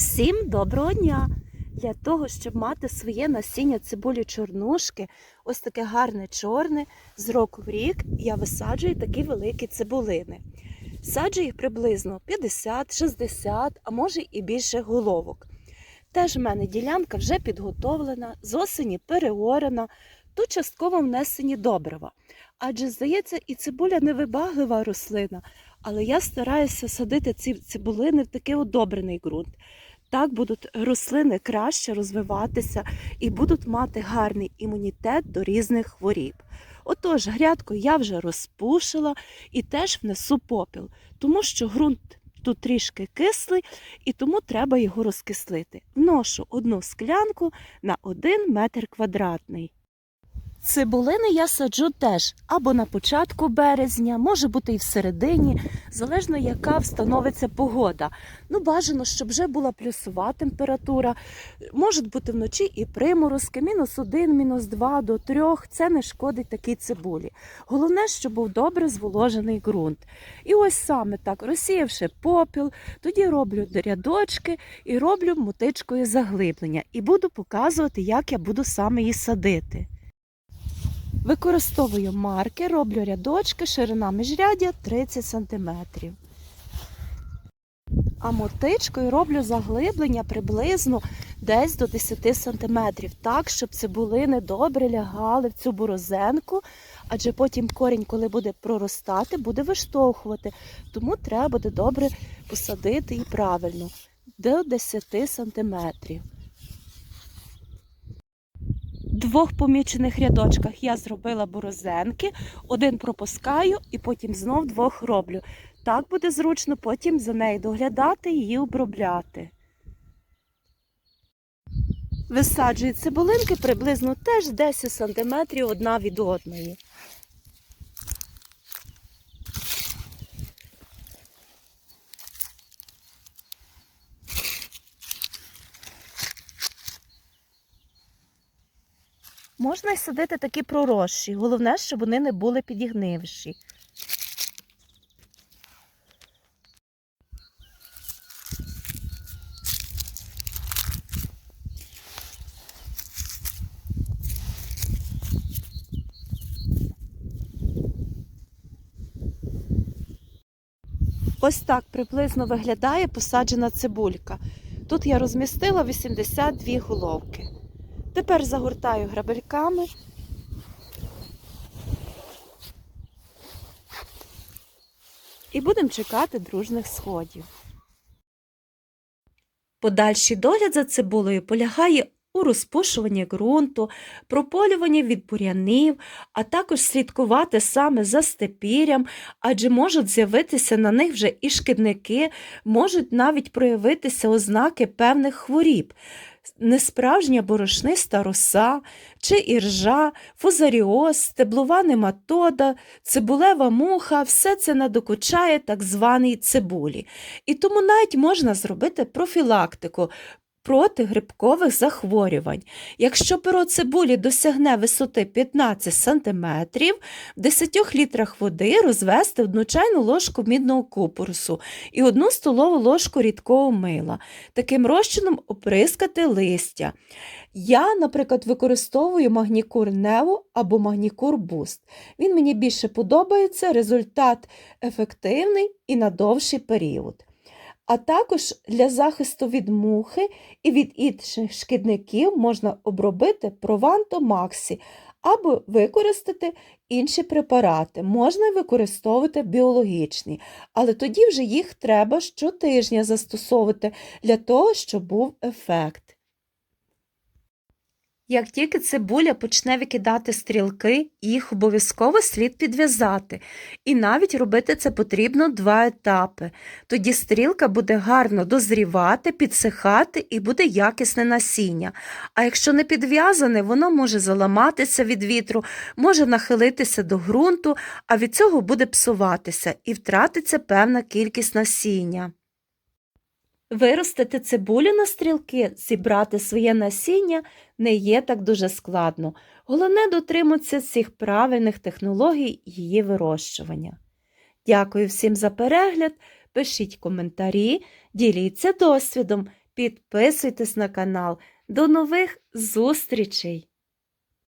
Всім доброго дня! Для того, щоб мати своє насіння цибулі чорнушки, ось таке гарне чорне, з року в рік я висаджую такі великі цибулини. Саджую їх приблизно 50-60, а може і більше головок. Теж в мене ділянка вже підготовлена, з осені переорана, тут частково внесені добрива. Адже, здається, і цибуля невибаглива рослина, але я стараюся садити ці цибулини в такий одобрений ґрунт. Так будуть рослини краще розвиватися і будуть мати гарний імунітет до різних хворіб. Отож, грядку я вже розпушила і теж внесу попіл, тому що ґрунт тут трішки кислий, і тому треба його розкислити. Вношу одну склянку на 1 метр квадратний. Цибулини я саджу теж або на початку березня, може бути і в середині, залежно яка встановиться погода. Ну, бажано, щоб вже була плюсова температура. Можуть бути вночі і приморозки, мінус один, мінус два до трьох. Це не шкодить такій цибулі. Головне, щоб був добре зволожений ґрунт. І ось саме так, розсіявши попіл, тоді роблю рядочки і роблю мотичкою заглиблення. І буду показувати, як я буду саме її садити. Використовую марки, роблю рядочки, ширина міжряддя 30 см. А мотичкою роблю заглиблення приблизно десь до 10 см, так, щоб цибулини добре лягали в цю борозенку, адже потім корінь, коли буде проростати, буде виштовхувати. Тому треба буде добре посадити і правильно до 10 см. Двох помічених рядочках я зробила борозенки, один пропускаю і потім знов двох роблю. Так буде зручно потім за нею доглядати її обробляти. Висаджую цибулинки приблизно теж 10 см одна від одної. Можна садити такі проросші. Головне, щоб вони не були підігнивші. Ось так приблизно виглядає посаджена цибулька. Тут я розмістила 82 головки. Тепер загортаю грабельками. І будемо чекати дружних сходів. Подальший догляд за цибулею полягає у розпушуванні ґрунту, прополюванні від бур'янів, а також слідкувати саме за степірям, адже можуть з'явитися на них вже і шкідники, можуть навіть проявитися ознаки певних хворіб несправжня борошниста роса чи іржа, фузаріоз, стеблова нематода, цибулева муха все це надокучає так званій цибулі. І тому навіть можна зробити профілактику. Проти грибкових захворювань. Якщо перо цибулі досягне висоти 15 см, в 10 літрах води розвести одну чайну ложку мідного купорусу і одну столову ложку рідкого мила. Таким розчином оприскати листя. Я, наприклад, використовую магнікур Нео або магнікур Буст. Він мені більше подобається, результат ефективний і на довший період. А також для захисту від мухи і від інших шкідників можна обробити прованто Максі або використати інші препарати. Можна використовувати біологічні, але тоді вже їх треба щотижня застосовувати для того, щоб був ефект. Як тільки цибуля почне викидати стрілки, їх обов'язково слід підв'язати. І навіть робити це потрібно два етапи. Тоді стрілка буде гарно дозрівати, підсихати і буде якісне насіння. А якщо не підв'язане, воно може заламатися від вітру, може нахилитися до ґрунту, а від цього буде псуватися і втратиться певна кількість насіння. Виростити цибулю на стрілки, зібрати своє насіння не є так дуже складно. Головне дотриматися цих правильних технологій її вирощування. Дякую всім за перегляд, пишіть коментарі, діліться досвідом, підписуйтесь на канал. До нових зустрічей!